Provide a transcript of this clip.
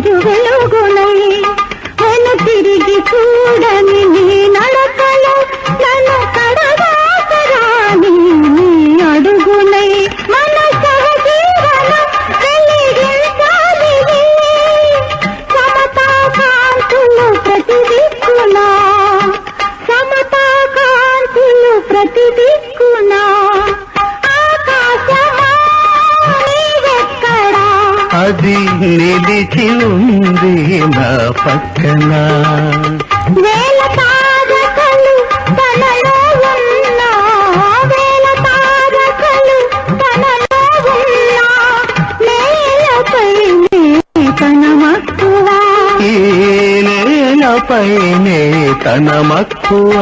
తిరువల అది నిలిచి ఉంది నా పక్కన తన మక్కువ?